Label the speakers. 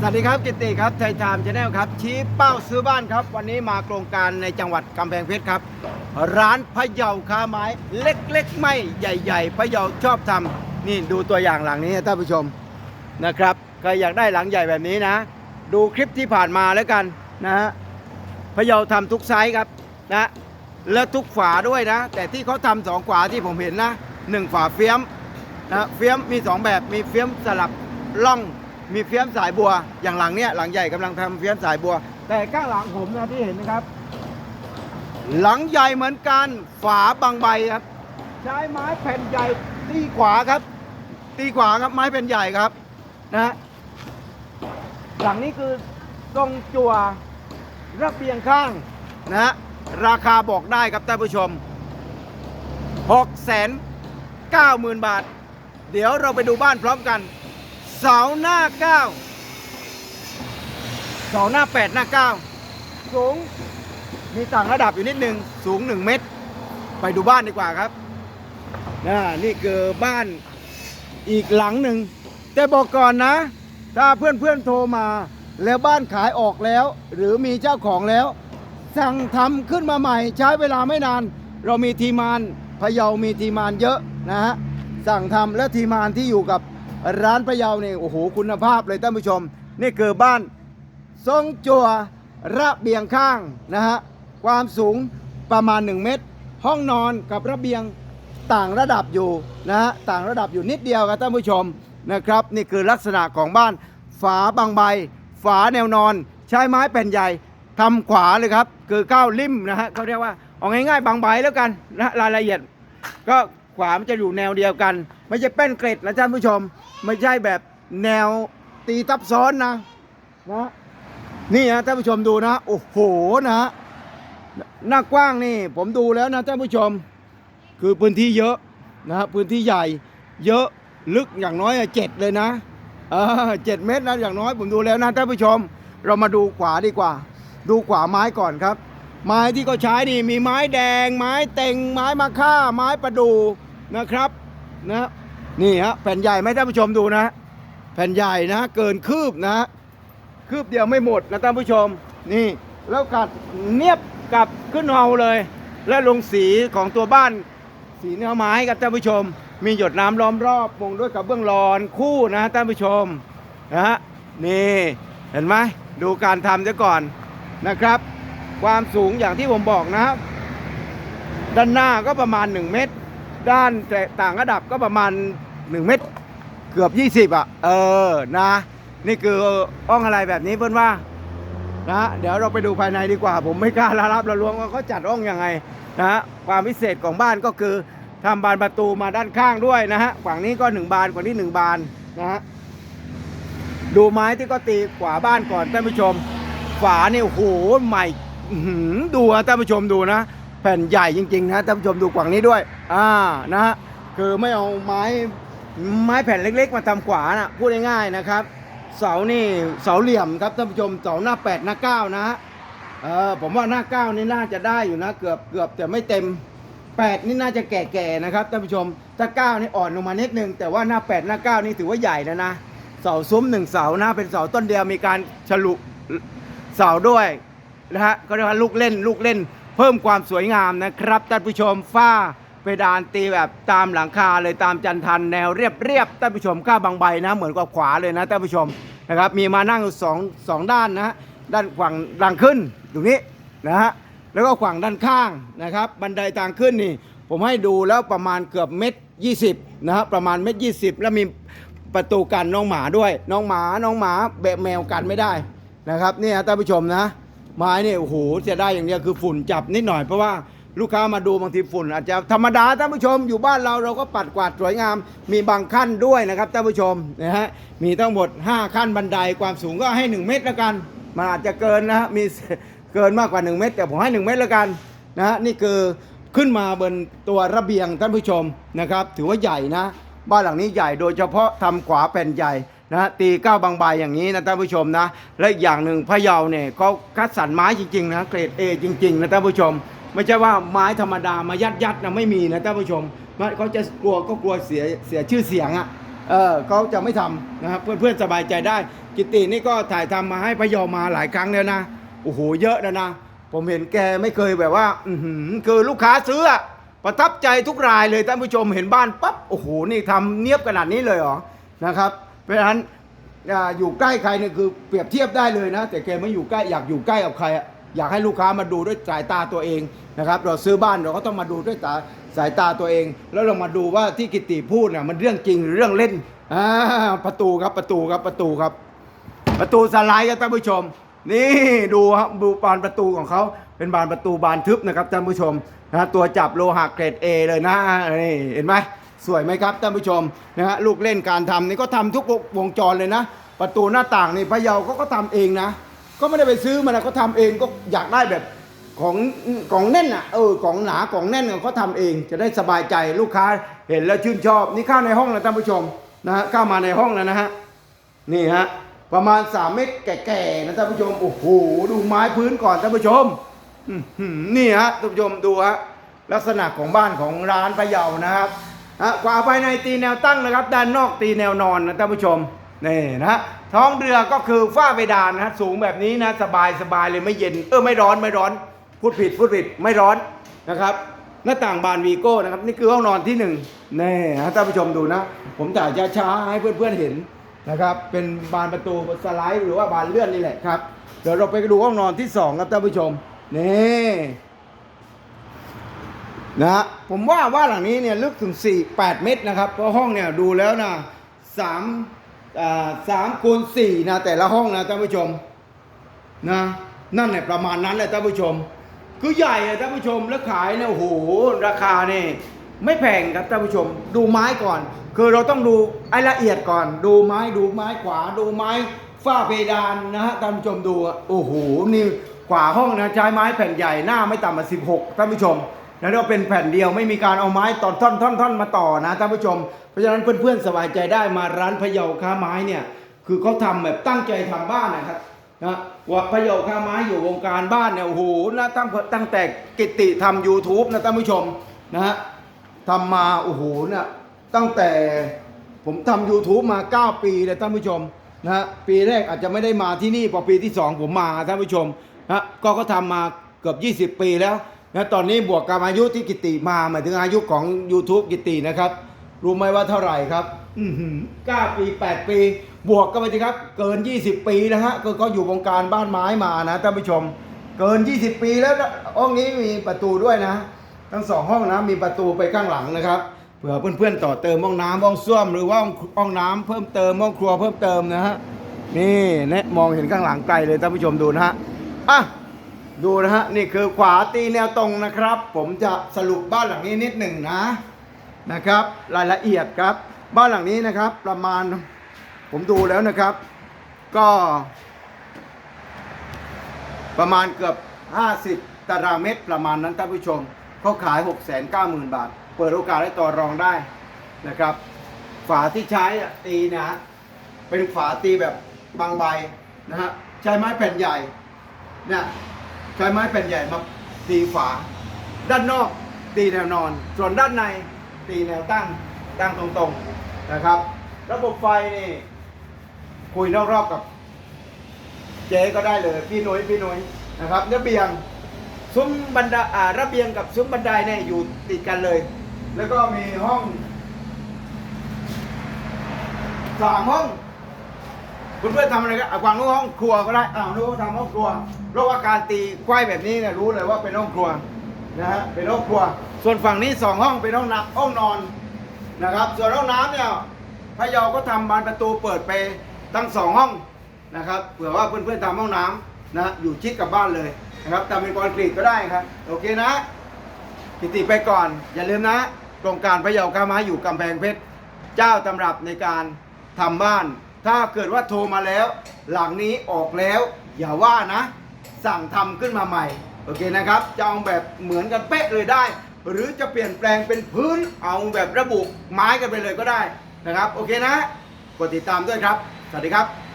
Speaker 1: สวัสดีครับกิตติครับไทยไทม์ชาแนลครับชี้เป้าซื้อบ้านครับ วันนี้มาโครงการในจังหวัดกำแพงเพชรครับ ร้านพะเยาค้าไม้เล็กๆ ไม่ใหญ่ๆพะเยาชอบทำนี่ดูตัวอย่างหลังนี้นะท่านผู้ชมนะครับใครอยากได้หลังใหญ่แบบนี้นะ ดูคลิปที่ผ่านมาแล้วกันนะฮะพะเยาทำทุกไซส์ครับนะและทุกฝาด้วยนะ แต่ที่เขาทำสองฝาที่ผมเห็นนะหนึ่งฝาเฟี้ยมนะเฟี้ยมมีสองแบบมีเฟี้ยมสลับล่อง มีเฟี้ยมสายบัว อย่างหลังเนี้ยหลังใหญ่กำลังทำเฟี้ยมสายบัว แต่ข้างหลังผมนะที่เห็นนะครับ หลังใหญ่เหมือนกันฝาบางใบครับ ใช้ไม้แผ่นใหญ่ตีขวาครับ ตีขวาครับไม้แผ่นใหญ่ครับนะฮะหลังนี้คือทรงจั่วระเบียงข้างนะฮะราคาบอกได้ครับท่านผู้ชม6แสน90,000 บาท เดี๋ยวเราไปดูบ้านพร้อมกัน เสาหน้า9เสาหน้า8หน้า9สูงมีต่างระดับอยู่นิดนึงสูง1เมตร ไปดูบ้านดีกว่าครับนะนี่คือบ้านอีกหลังหนึ่งแต่บอกก่อนนะ ถ้าเพื่อนเพื่อนๆโทรมาแล้วบ้านขายออกแล้ว หรือมีเจ้าของแล้ว สั่งทำขึ้นมาใหม่ ใช้เวลาไม่นาน เรามีทีมานพะเยามีทีมานเยอะนะฮะสั่งทำและทีมานที่อยู่กับ ร้านพะเยาเนี่ยโอ้โหคุณภาพเลยท่านผู้ชม นี่คือบ้านทรงจัวระเบียงข้างนะฮะความสูงประมาณ 1 เมตร ห้องนอนกับระเบียงต่างระดับอยู่นะฮะต่างระดับอยู่นิดเดียวครับท่านผู้ชมนะครับ นี่คือลักษณะของบ้านฝาบางใบ ฝาแนวนอน ใช้ไม้แผ่นใหญ่ทำขวาเลยครับ คือก้าวริมนะฮะเขาเรียกว่าเอาง่ายๆบางใบแล้วกันนะรายละเอียดก็ ขวามันจะอยู่แนวเดียวกัน ไม่ใช่แป้นเกร็ดนะท่านผู้ชม ไม่ใช่แบบแนวตีทับซ้อนนะนะนี่นะท่านผู้ชมดูนะโอ้โหนะหน้ากว้างนี่ผมดูแล้วนะท่านผู้ชม คือพื้นที่เยอะนะพื้นที่ใหญ่ เยอะลึกอย่างน้อยเจ็ดเลยนะเออเจ็ดเมตรนะอย่างน้อยผมดูแล้วนะท่านผู้ชม เรามาดูขวาดีกว่า ดูขวาไม้ก่อนครับ ไม้ที่เขาใช้นี่มีไม้แดง ไม้เต็งไม้มะค่า ไม้ประดู นะครับนะนี่ฮะแผ่นใหญ่ไหมท่านผู้ชมดูนะ แผ่นใหญ่นะเกินคืบนะคืบเดียวไม่หมดนะท่านผู้ชม นี่แล้วกัดเนียบกับขึ้นเฮาเลย และลงสีของตัวบ้าน สีเนื้อไม้ครับท่านผู้ชม มีหยดน้ำล้อมรอบมงด้วยกับเบื้องรอนคู่นะท่านผู้ชมนะฮะนี่เห็นไหมดูการทำซะก่อนนะครับ ความสูงอย่างที่ผมบอกนะครับด้านหน้าก็ประมาณ 1 เมตร ด้านแต่ต่างระดับก็ประมาณ 1 เมตร เกือบ 20 อะ เออนะ นี่คืออ้องอะไรแบบนี้เพื่อนว่านะเดี๋ยวเราไปดูภายในดีกว่า ผมไม่กล้าละรับละลวงว่าเขาจัดห้องยังไงนะความพิเศษของบ้านก็คือทำบานประตูมาด้านข้างด้วยนะฮะฝั่งนี้ก็หนึ่งบานฝั่งนี้หนึ่งบานนะฮะดูไม้ที่ก็ตีขวาบ้านก่อนท่านผู้ชม ฝาเนี่ยโอ้โหใหม่ดูนะท่านผู้ชมดูนะ แผ่นใหญ่จริงๆนะท่านผู้ชมดูฝั่งนี้ด้วย อ่านะฮะคือไม่เอาไม้ไม้แผ่นเล็กๆ มาทำขวานะพูดง่ายๆนะครับ เสานี่เสาเหลี่ยมครับท่านผู้ชมเสาหน้าแปดหน้าเก้านะฮะเออผมว่าหน้าเก้านี่น่าจะได้อยู่นะ เกือบเกือบแต่ไม่เต็มแปดนี่น่าจะแก่ๆนะครับท่านผู้ชมถ้าเก้านี่อ่อนลงมานิดนึงแต่ว่าหน้าแปดหน้าเก้านี่ถือว่าใหญ่แล้วนะเสาซุ้มหนึ่งเสานะเป็นเสาต้นเดียวมีการฉลุเสาด้วยนะฮะก็เรียกว่าลูกเล่นลูกเล่น เพิ่มความสวยงามนะครับท่านผู้ชมฝ้า เพดานตีแบบตามหลังคาเลยตามจันทันแนวเรียบเรียบๆท่านผู้ชมก้าบางใบนะ เหมือนกับขวาเลยนะท่านผู้ชมนะครับ มีมานั่งสองสองด้านนะด้านฝั่งดังขึ้นตรงนี้นะฮะแล้วก็ฝั่งด้านข้างนะครับ บันไดทางขึ้นนี่ ผมให้ดูแล้วประมาณเกือบเม็ดยี่สิบนะครับประมาณเม็ดยี่สิบแล้วมีประตูกันน้องหมาด้วย น้องหมาน้องหมาแบะแมวกันไม่ได้นะครับนี่นะท่านผู้ชมนะไม้เนี่ยโอ้โหจะได้อย่างเดียวคือฝุ่นจับนิดหน่อยเพราะว่า ลูกค้ามาดูบางทีฝุ่นอาจจะธรรมดาท่านผู้ชมอยู่บ้านเราเราก็ปัดกวาดสวยงาม มีบางขั้นด้วยนะครับท่านผู้ชมนะฮะมีทั้งหมด 5 ขั้นบันไดความสูงก็ให้ 1 เมตรล้วกัน มันอาจจะเกินนะฮะมีเกินมากกว่า 1 เมตร แต่ผมให้ 1 เมตรล้วกันนะฮะนี่คือขึ้นมาบนตัวระเบียงท่านผู้ชมนะครับ ถือว่าใหญ่นะ บ้านหลังนี้ใหญ่โดยเฉพาะทำขวาแผ่นใหญ่นะฮะตีก้าวบางใบอย่างนี้นะท่านผู้ชมนะ และอีกอย่างหนึ่งพะเยาเนี่ยเขาคัดสรรไม้จริงๆนะเกรด A จริง ๆ นะท่านผู้ชม ไม่ใช่ว่าไม้ธรรมดามายัดยัดๆนะไม่มีนะท่านผู้ชมมันเขาจะกลัวก็กลัวเสียเสียชื่อเสียงอะเออเขาจะไม่ทำนะครับเพื่อนๆสบายใจได้ กิตินี่ก็ถ่ายทำมาให้พยอมาหลายครั้งแล้วนะโอ้โหเยอะนะนะ ผมเห็นแกไม่เคยแบบว่า อือคือลูกค้าซื้อประทับใจทุกรายเลยท่านผู้ชมเห็นบ้านปั๊บโอ้โหนี่ทำเนียบขนาดนี้เลยเหรอนะครับ เพราะฉะนั้นอ่าอยู่ใกล้ใครเนี่ยคือเปรียบเทียบได้เลยนะ แต่แกไม่อยู่ใกล้อยากอยู่ใกล้กับใครอะ อยากให้ลูกค้ามาดูด้วยสายตาตัวเองนะครับ เราซื้อบ้านเราก็ต้องมาดูด้วยตาสายตาตัวเอง แล้วเรามาดูว่าที่กิติพูดน่ะมันเรื่องจริงหรือเรื่องเล่นอ่าประตูครับประตูครับประตูครับ ประตูสไลด์ครับท่านผู้ชม นี่ดูครับดูบานประตูของเขาเป็นบานประตูบานทึบนะครับท่านผู้ชมนะตัวจับโลหะเกรด A เลยนะนี่เห็นไหมสวยไหมครับท่านผู้ชมนะฮะลูกเล่นการทำนี่ก็ทำทุกวงจรเลยนะ ประตูหน้าต่างนี่พะเยาเขาก็ทำเองนะ ก็ไม่ได้ไปซื้อมานะเขาทำเองก็อยากได้แบบของของแน่นอะเออของหนาของแน่นเขาทำเอง จะได้สบายใจลูกค้าเห็นแล้วชื่นชอบ นี่ข้าในห้องนะท่านผู้ชมนะฮะข้ามาในห้องแล้วนะฮะนี่ฮะประมาณ 3 เมตรแก่ๆนะท่านผู้ชมโอ้โหดูไม้พื้นก่อนท่านผู้ชมนี่ฮะท่านผู้ชมดูฮะลักษณะของบ้านของร้านพะเยานะครับฮะกว่าภายในตีแนวตั้งนะครับ ด้านนอกตีแนวนอนนะท่านผู้ชม นี่นะฮะท้องเรือก็คือฝ้าเพดานนะสูงแบบนี้นะสบายสบายเลยไม่เย็นเออไม่ร้อนไม่ร้อน พูดผิดพูดผิดไม่ร้อนนะครับ หน้าต่างบานวีโก้นะครับ นี่คือห้องนอนที่หนึ่งนี่ฮะท่านผู้ชมดูนะ ผมถ่ายช้าๆให้เพื่อนๆเห็นนะครับ เป็นบานประตูสไลด์หรือว่าบานเลื่อนนี่แหละครับเดี๋ยวเราไปดูห้องนอนที่สองครับท่านผู้ชมนี่นะฮะผมว่าว่าหลังนี้เนี่ยลึกถึง4 8 เมตรนะครับเพราะห้องเนี่ยดูแล้วนะ3อ่า สามคูณสี่นะแต่ละห้องนะท่านผู้ชมนะนั่นแหละประมาณนั้นแหละท่านผู้ชม คือใหญ่อะท่านผู้ชมแล้วขายเนี่ยโอ้โหราคาเนี่ยไม่แพงครับท่านผู้ชม ดูไม้ก่อน คือเราต้องดูไอ้ละเอียดก่อน ดูไม้ดูไม้ขวาดูไม้ฝ้าเพดานนะฮะท่านผู้ชมดูอะโอ้โหนี่ขวาห้องนะใช้ไม้แผ่นใหญ่หน้าไม่ต่ำกว่า16ท่านผู้ชม แล้วเราเป็นแผ่นเดียวไม่มีการเอาไม้ตอนท่อนท่อนท่อนมาต่อนะท่านผู้ชม เพราะฉะนั้นเพื่อนๆสบายใจได้มาร้านพะเยาค้าไม้เนี่ยคือเขาทำแบบตั้งใจทำบ้านนะครับนะว่าประโยคข้าไม้อยู่วงการบ้านเนี่ยโอ้โหนะตั้งตั้งแต่กิติทำ YouTube นะท่านผู้ชมนะฮะทำมาโอ้โหนะตั้งแต่ผมทำ YouTube มา 9 ปีเลยท่านผู้ชมนะฮะปีแรกอาจจะไม่ได้มาที่นี่พอปีที่ 2 ผมมาท่านผู้ชมนะก็ก็ทำมาเกือบ 20 ปีแล้ว นะตอนนี้บวกกับอายุที่กิติมาหมายถึงอายุของ YouTube กิตินะครับ รู้ไหมว่าเท่าไหร่ครับ อือหือ9ปี8ปี บวกกันไปสิครับ เกิน 20 ปีนะฮะก็เขาอยู่วงการบ้านไม้มานะท่านผู้ชม เกิน 20 ปีแล้วห้องนี้มีประตูด้วยนะ ทั้งสองห้องนะมีประตูไปข้างหลังนะครับเผื่อเพื่อนๆต่อเติมห้องน้ำห้องส้วมหรือว่าห้องห้องน้ำเพิ่มเติมห้องครัวเพิ่มเติมนะฮะนี่เนะมองเห็นข้างหลังไกลเลยท่านผู้ชมดูนะฮะอะ ดูนะฮะนี่คือขวาตีแนวตรงนะครับ ผมจะสรุปบ้านหลังนี้นิดหนึ่งนะนะครับ รายละเอียดครับ บ้านหลังนี้นะครับ ประมาณผมดูแล้วนะครับ ก็ ประมาณเกือบ 50 ตารางเมตรประมาณนั้นท่านผู้ชมเขาขาย 6 9 0 0 0 0 บาท เปิดโอกาสให้ต่อรองได้นะครับ ฝาที่ใช้อะตีนะ เป็นฝาตีแบบบางใบนะฮะใช้ไม้แผ่นใหญ่เนี่ย ใช้ไม้แผ่นใหญ่มาตีฝา ด้านนอกตีแนวนอน ส่วนด้านในตีแนวตั้งตั้งตรงๆนะครับ ระบบไฟนี่คุยนอกรอบกับ เจ๊ก็ได้เลยพี่หนุยพี่หนุยนะครับระเบียงซุ้มบันไดอ่าระเบียงกับซุ้มบันไดเนี่ยอยู่ติดกันเลย แล้วก็มีห้องสามห้อง คุณเพื่อนทำอะไรก็อะวางนู้นห้องครัวก็ได้อ้าวนู้นทำห้องครัวเพราะว่าการตีควายแบบนี้เนี่ยรู้เลยว่าเป็นห้องครัวนะฮะเป็นห้องครัว ส่วนฝั่งนี้สองห้องเป็นห้องน้ำห้องนอนนะครับ ส่วนห้องน้ำเนี่ยพะเยาก็ทำบานประตูเปิดไปทั้งสองห้องนะครับเผื่อว่าเพื่อนๆทำห้องน้ำนะอยู่ชิดกับบ้านเลยนะครับทำเป็นคอนกรีตก็ได้ครับโอเคนะกิติไปก่อน อย่าลืมนะโครงการพะเยาค้าไม้อยู่กำแพงเพชรเจ้าตำรับในการทำบ้าน ถ้าเกิดว่าโทรมาแล้ว หลังนี้ออกแล้ว อย่าว่านะ สั่งทำขึ้นมาใหม่โอเคนะครับจะเอาแบบเหมือนกันเป๊ะเลยได้ หรือจะเปลี่ยนแปลงเป็นพื้นเอาแบบระบุไม้กันไปเลยก็ได้นะครับ โอเคนะกดติดตามด้วยครับ สวัสดีครับ